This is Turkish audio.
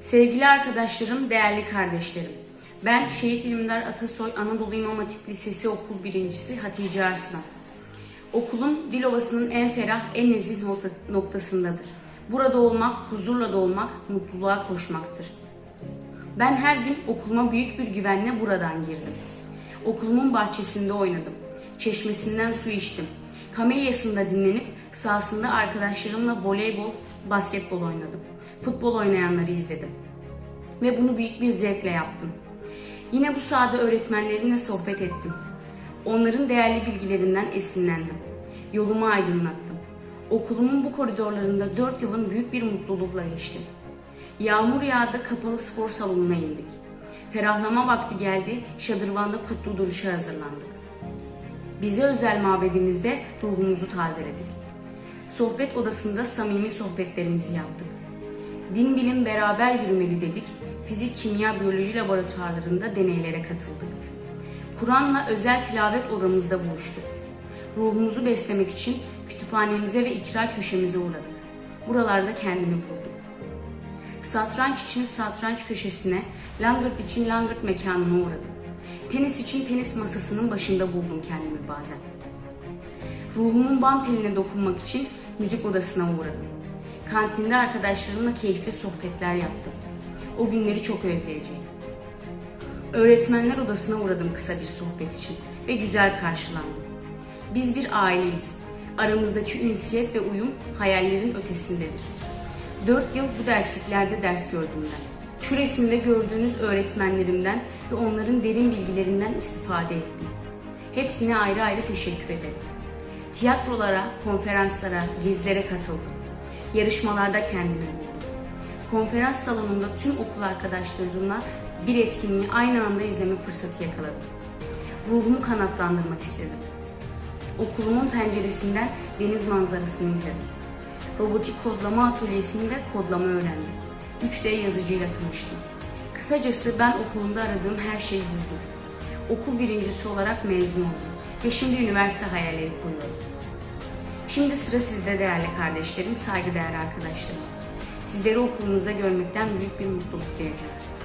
Sevgili arkadaşlarım, değerli kardeşlerim. Ben Şehit İlimdar Atasoy Anadolu İmam Hatip Lisesi okul birincisi Hatice Arslan. Okulum Dilovası'nın en ferah, en nezih nokta- noktasındadır. Burada olmak, huzurla dolmak, mutluluğa koşmaktır. Ben her gün okuluma büyük bir güvenle buradan girdim. Okulumun bahçesinde oynadım. Çeşmesinden su içtim. Kamelyasında dinlenip sahasında arkadaşlarımla voleybol, basketbol oynadım. Futbol oynayanları izledim. Ve bunu büyük bir zevkle yaptım. Yine bu sahada öğretmenlerimle sohbet ettim. Onların değerli bilgilerinden esinlendim. Yolumu aydınlattım. Okulumun bu koridorlarında dört yılın büyük bir mutlulukla geçti. Yağmur yağdı, kapalı spor salonuna indik. Ferahlama vakti geldi, şadırvanda kutlu duruşa hazırlandık. Bize özel mabedimizde ruhumuzu tazeledik. Sohbet odasında samimi sohbetlerimizi yaptık. Din bilim beraber yürümeli dedik. Fizik, kimya, biyoloji laboratuvarlarında deneylere katıldık. Kur'an'la özel tilavet odamızda buluştuk. Ruhumuzu beslemek için kütüphanemize ve ikra köşemize uğradık. Buralarda kendimi buldum. Satranç için satranç köşesine, langırt için langırt mekanına uğradım. Tenis için tenis masasının başında buldum kendimi bazen. Ruhumun bam teline dokunmak için müzik odasına uğradım. Kantinde arkadaşlarımla keyifli sohbetler yaptım. O günleri çok özleyeceğim. Öğretmenler odasına uğradım kısa bir sohbet için ve güzel karşılandım. Biz bir aileyiz. Aramızdaki ünsiyet ve uyum hayallerin ötesindedir. Dört yıl bu dersliklerde ders gördüm ben. Şu resimde gördüğünüz öğretmenlerimden ve onların derin bilgilerinden istifade ettim. Hepsine ayrı ayrı teşekkür ederim. Tiyatrolara, konferanslara, gezilere katıldım. Yarışmalarda kendimi buldum. Konferans salonunda tüm okul arkadaşlarımla bir etkinliği aynı anda izleme fırsatı yakaladım. Ruhumu kanatlandırmak istedim. Okulumun penceresinden deniz manzarasını izledim. Robotik kodlama atölyesinde kodlama öğrendim. 3D yazıcıyla tanıştım. Kısacası ben okulumda aradığım her şeyi buldum. Okul birincisi olarak mezun oldum ve şimdi üniversite hayalleri kuruyorum. Şimdi sıra sizde değerli kardeşlerim, saygıdeğer arkadaşlarım. Sizleri okulumuzda görmekten büyük bir mutluluk duyacağız.